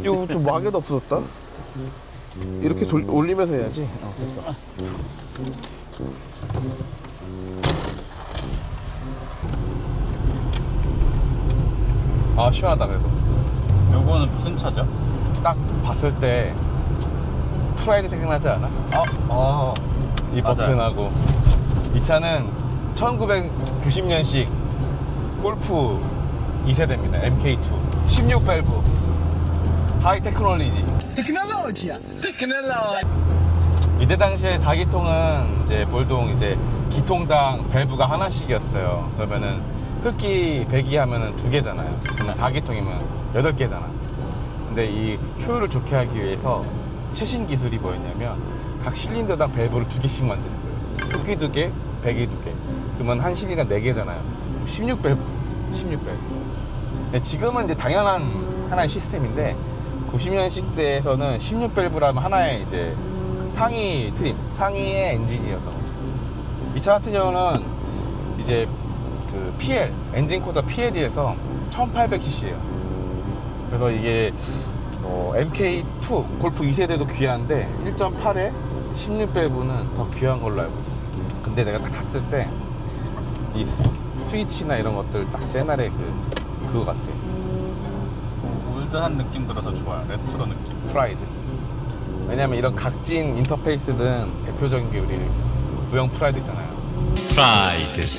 이거 좀 마개도 없어졌다. 이렇게 돌, 올리면서 해야지. 어, 됐어. 아 시원하다 그래도. 요거는 무슨 차죠? 딱 봤을 때 프라이드 생각나지 않아? 아, 아, 이 맞아요. 버튼하고 이 차는 1990년식 골프 2세대입니다. MK2 16 밸브 하이 테크놀리지. Tecnologia. Tecnologia. 이때 당시에 4기통은 이제 볼동 이제 기통당 밸브가 하나씩이었어요. 그러면은 흡기 배기 하면은 두 개잖아요. 근데 4기통이면 여덟 개잖아. 근데 이 효율을 좋게 하기 위해서 최신 기술이 뭐였냐면 각 실린더당 밸브를 두 개씩 만드는 거예요. 흡기 두 개, 배기 두 개. 그러면 한 실린더 네 개잖아요. 16 밸브, 16 밸브. 근데 지금은 이제 당연한 하나의 시스템인데 90년식 대에서는 16 밸브라면 하나의 이제 상위 트림, 상위의 엔진이었던 거죠. 이 차 같은 경우는 이제 그 PL, 엔진 코드 PL이에서 1800cc예요. 그래서 이게 어, MK2 골프 2세대도 귀한데 1.8에 16 밸브는 더 귀한 걸로 알고 있어요. 근데 내가 딱 탔을 때 이 스위치나 이런 것들 딱 옛날에 그 그거 같아. 올드한 느낌 들어서 좋아요. 레트로 느낌. 프라이드. 왜냐면 이런 각진 인터페이스든 대표적인 게 우리 구형 프라이드 있잖아요. 프라이드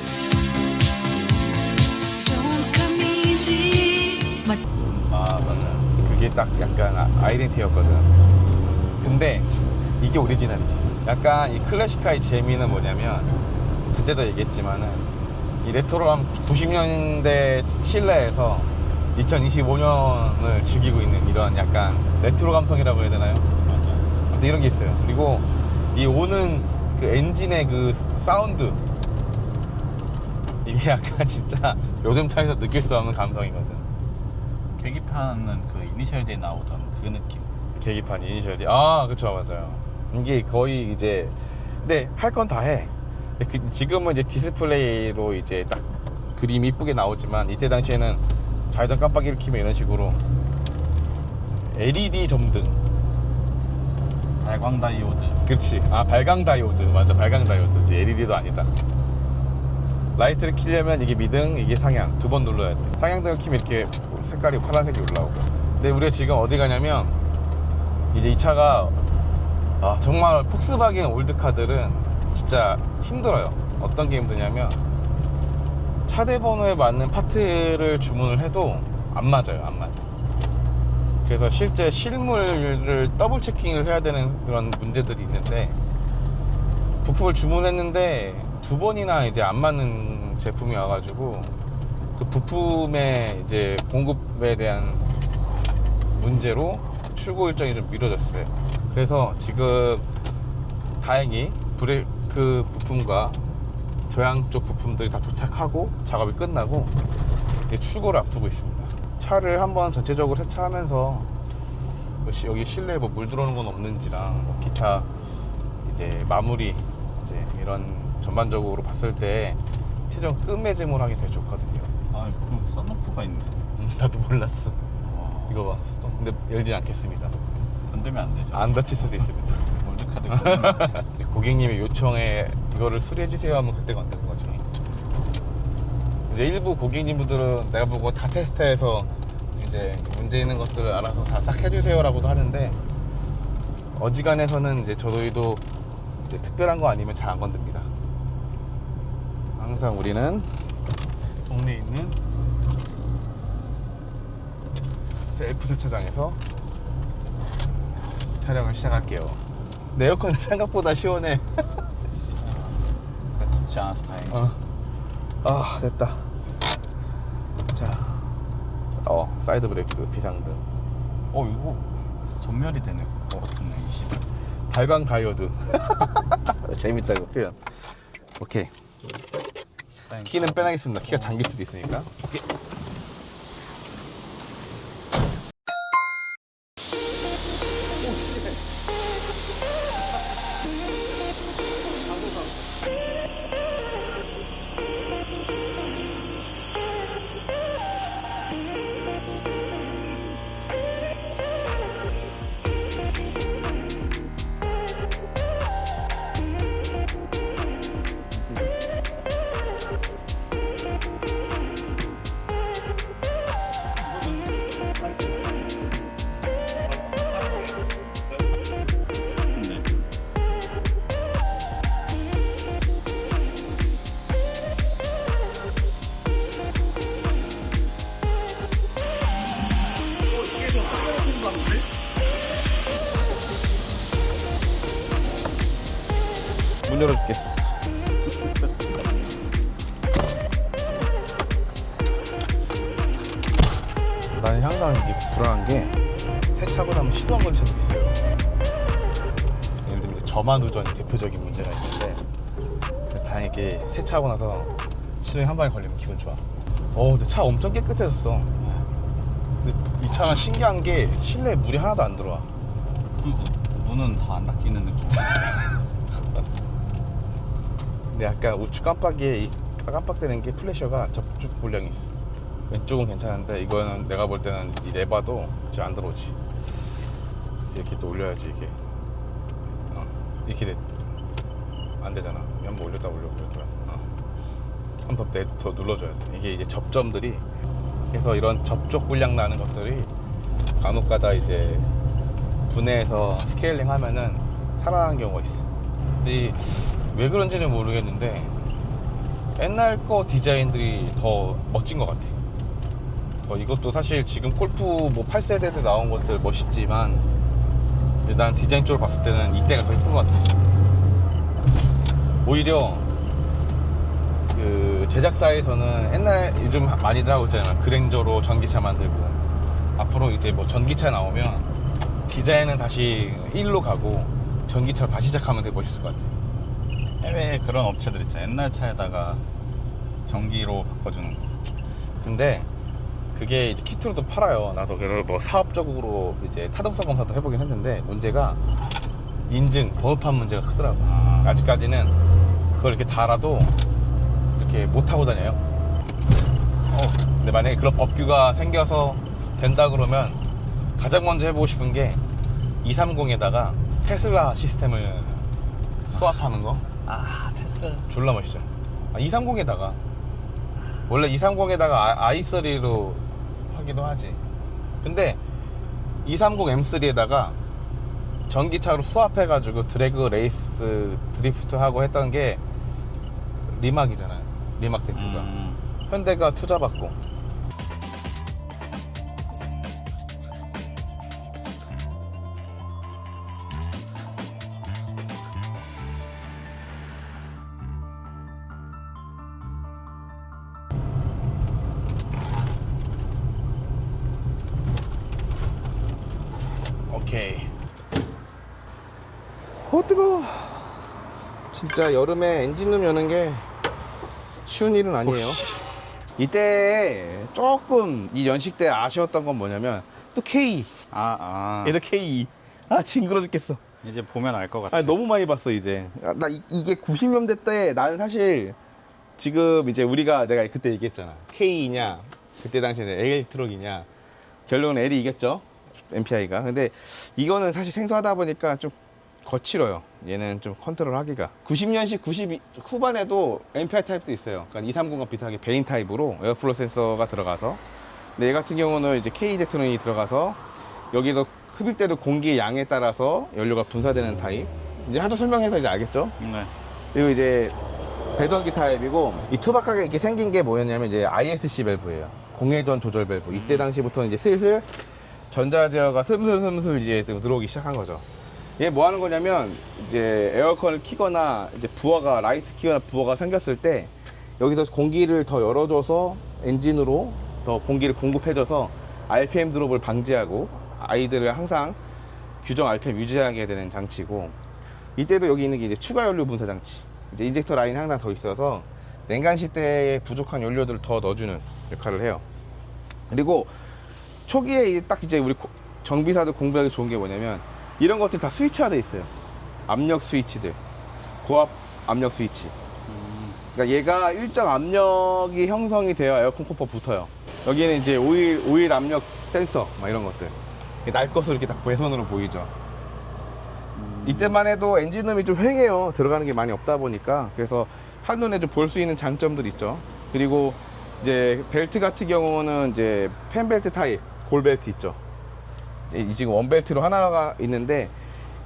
아, 맞아요. 그게 딱 약간 아- 아이덴티였거든. 근데 이게 오리지널이지. 약간 이 클래식카의 재미는 뭐냐면 그때도 얘기했지만은 이 레트로함 90년대 실내에서 2025년을 즐기고 있는 이런 약간 레트로 감성이라고 해야 되나요? 맞아요. 근데 이런 게 있어요. 그리고 이 오는 그 엔진의 그 사운드 이게 약간 진짜 요즘 차에서 느낄 수 없는 감성이거든. 계기판은 그 이니셜 D 나오던 그 느낌. 계기판 이니셜 D. 아, 그쵸, 맞아요. 이게 거의 이제, 근데 할 건 다 해. 그 지금은 이제 디스플레이로 이제 딱 그림 이쁘게 나오지만 이때 당시에는 좌회전 깜빡이를 키면 이런 식으로 LED 점등. 발광 다이오드. 그렇지. 아, 발광 다이오드. 맞아, 발광 다이오드지. LED도 아니다. 라이트를 키려면 이게 미등, 이게 상향. 두 번 눌러야 돼. 상향등을 키면 이렇게 색깔이 파란색이 올라오고. 근데 우리가 지금 어디 가냐면, 이제 이 차가, 아, 정말 폭스바겐 올드카들은 진짜 힘들어요. 어떤 게 힘드냐면, 차대 번호에 맞는 파트를 주문을 해도 안 맞아요. 안 맞아요. 그래서 실제 실물을 더블 체킹을 해야 되는 그런 문제들이 있는데 부품을 주문했는데 두 번이나 이제 안 맞는 제품이 와가지고 그 부품의 이제 공급에 대한 문제로 출고 일정이 좀 미뤄졌어요. 그래서 지금 다행히 브레 이크 부품과 조향 쪽 부품들이 다 도착하고 작업이 끝나고 출고를 앞두고 있습니다. 차를 한번 전체적으로 세차하면서 여기 실내에 뭐 물 들어오는 건 없는지랑 뭐 기타 이제 마무리 이제 이런 전반적으로 봤을 때 최종 끝맺음을 하기 되게 좋거든요. 아, 그 썬루프가 있네. 음, 나도 몰랐어. 와, 이거 봐. 근데 열진 않겠습니다. 건들면 안 되죠. 안 다칠 수도 있습니다. 안 되죠. 고객님의 요청에 이거를 수리해 주세요 하면 그때가 안 되는 거지. 이제 일부 고객님들은 내가 보고 다 테스트해서 이제 문제 있는 것들을 알아서 다 싹 해주세요라고도 하는데 어지간해서는 이제 저희도 이제 특별한 거 아니면 잘 안 건듭니다. 항상 우리는 동네에 있는 셀프 세차장에서 촬영을 시작할게요. 내 에어컨 생각보다 시원해. 덥지 않아서 다행이다. 어. 아 됐다. 자, 어 사이드 브레이크 비상등, 어, 이거 전멸이 되네. 어, 같은네, 이 시. 발광 다이오드. 재밌다 이거 표현. 오케이. 키는 빼나겠습니다. 키가 잠길 수도 있으니까. 오케이. 문 열어줄게. 나는 항상 이게 불안한 게 세차고 나면 시동 안 걸쳐도 있어요. 예를 들면 저만 우전이 대표적인 문제가 있는데 다행히 세차하고 나서 시동이 한 방에 걸리면 기분 좋아. 어, 근데 차 엄청 깨끗해졌어. 근데 이 차는 신기한 게 실내에 물이 하나도 안 들어와. 그럼 문은 다 안 닫히는 느낌. 근데 약간 우측 깜빡이에 이 깜빡대는 게 플래셔가 접촉 불량이 있어. 왼쪽은 괜찮은데 이거는 내가 볼 때는 이 레바도 이제 안 들어오지. 이렇게 또 올려야지 이게. 어, 이렇게 돼. 안 되잖아. 한번 올렸다 올려 이렇게. 어. 한번 더, 눌러줘야 돼. 이게 이제 접점들이 그래서 이런 접촉 불량 나는 것들이 간혹가다 이제 분해해서 스케일링 하면은 살아나는 경우가 있어. 근데 이 왜 그런지는 모르겠는데 옛날 거 디자인들이 더 멋진 것 같아. 어, 이것도 사실 지금 골프 뭐 8세대 때 나온 것들 멋있지만 난 디자인 쪽으로 봤을 때는 이때가 더 예쁜 것 같아. 오히려 그 제작사에서는 옛날 요즘 많이들 하고 있잖아. 그랭저로 전기차 만들고 앞으로 이제 뭐 전기차 나오면 디자인은 다시 1로 가고 전기차로 다시 시작하면 되게 멋있을 것 같아. 해외에 그런 업체들 있잖아요. 옛날 차에다가 전기로 바꿔주는 거. 근데 그게 이제 키트로도 팔아요. 나도 그래서 뭐 사업적으로 이제 타동성 검사도 해보긴 했는데 문제가 인증 번호판 문제가 크더라고. 아. 아직까지는 그걸 이렇게 달아도 이렇게 못 타고 다녀요. 어, 근데 만약에 그런 법규가 생겨서 된다 그러면 가장 먼저 해보고 싶은 게 230에다가 테슬라 시스템을 수합하는 거. 아 테슬라. 졸라 멋있죠. 아, 230에다가 원래 230에다가 아, i3로 하기도 하지. 근데 230 M3에다가 전기차로 수합해가지고 드래그 레이스 드리프트 하고 했던 게 리막이잖아요. 리막 테크가. 음, 현대가 투자받고. 오케이. 어 뜨거워. 진짜 여름에 엔진룸 여는 게 쉬운 일은 아니에요. 이때 조금 이 연식 때 아쉬웠던 건 뭐냐면 또 K. 아, 아. 얘도 K. 아 징그러 죽겠어. 이제 보면 알 것 같아. 아 너무 많이 봤어 이제. 아, 나 이, 이게 90년대 때 나는 사실 지금 이제 우리가 내가 그때 얘기했잖아. K냐 그때 당시에는 L 트럭이냐 결론은 L이 이겼죠. MPI가. 근데 이거는 사실 생소하다 보니까 좀 거칠어요. 얘는 좀 컨트롤 하기가. 90년식 90 후반에도 MPI 타입도 있어요. 그러니까 230과 비슷하게 베인 타입으로 에어플로 센서가 들어가서. 근데 얘 같은 경우는 이제 K 제트론이 들어가서 여기서 흡입되는 공기의 양에 따라서 연료가 분사되는 타입. 이제 하도 설명해서 이제 알겠죠? 네. 그리고 이제 배전기 타입이고 이 투박하게 이렇게 생긴 게 뭐였냐면 이제 ISC 밸브예요. 공회전 조절 밸브. 이때 당시부터 이제 슬슬 전자 제어가 슬슬슬슬 이제 좀 들어오기 시작한 거죠. 얘 뭐 하는 거냐면 이제 에어컨을 키거나 이제 부하가 라이트 키거나 부하가 생겼을 때 여기서 공기를 더 열어줘서 엔진으로 더 공기를 공급해줘서 RPM 드롭을 방지하고 아이들을 항상 규정 RPM 유지하게 되는 장치고 이때도 여기 있는 게 이제 추가 연료 분사 장치. 이제 인젝터 라인이 항상 더 있어서 냉간 시대에 부족한 연료들을 더 넣어주는 역할을 해요. 그리고 초기에 딱 이제 우리 고- 정비사들 공부하기 좋은 게 뭐냐면 이런 것들이 다 스위치화 돼 있어요. 압력 스위치들, 고압 압력 스위치. 그러니까 얘가 일정 압력이 형성이 되어 에어컨 코퍼 붙어요. 여기는 이제 오일 오일 압력 센서 막 이런 것들. 날 것으로 이렇게 딱 외선으로 보이죠. 이때만 해도 엔진음이 좀 휑해요. 들어가는 게 많이 없다 보니까. 그래서 한눈에 좀 볼 수 있는 장점들 있죠. 그리고 이제 벨트 같은 경우는 이제 펜벨트 타입, 골벨트 있죠. 이제 지금 원벨트로 하나가 있는데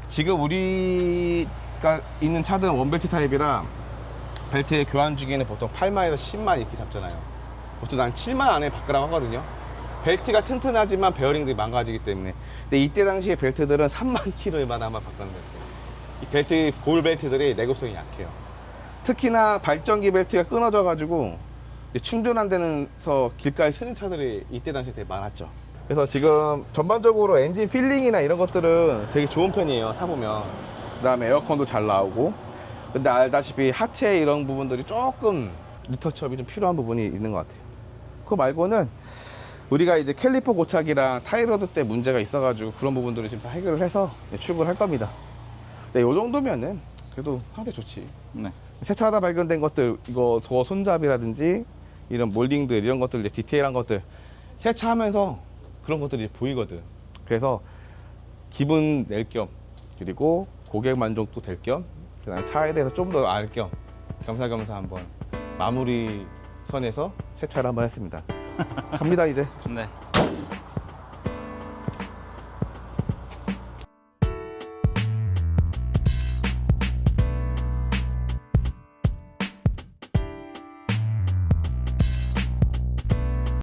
지금 우리가 있는 차들은 원벨트 타입이라 벨트의 교환 주기는 보통 8만에서 10만 이렇게 잡잖아요. 보통 난 7만 안에 바꾸라고 하거든요. 벨트가 튼튼하지만 베어링들이 망가지기 때문에. 근데 이때 당시에 벨트들은 3만 킬로에만 아마 바꾸는 거예요. 이 벨트 볼 벨트들이 내구성이 약해요. 특히나 발전기 벨트가 끊어져 가지고 충전 안 되면서 길가에 쓰는 차들이 이때 당시에 되게 많았죠. 그래서 지금 전반적으로 엔진 필링이나 이런 것들은 되게 좋은 편이에요. 타보면. 그 다음에 에어컨도 잘 나오고. 근데 알다시피 하체 이런 부분들이 조금 리터치업이 좀 필요한 부분이 있는 것 같아요. 그거 말고는 우리가 이제 캘리퍼 고착이랑 타이로드 때 문제가 있어가지고 그런 부분들을 지금 다 해결을 해서 출고를 할 겁니다. 근데 이 정도면은 그래도 상태 좋지. 네. 세차하다 발견된 것들 이거 도어 손잡이라든지 이런 몰딩들 이런 것들 디테일한 것들 세차하면서 그런 것들이 보이거든. 그래서 기분 낼 겸 그리고 고객 만족도 될 겸 그다음에 차에 대해서 좀 더 알 겸 겸사겸사 한번 마무리 선에서 세차를 한번 했습니다. 갑니다 이제. 네.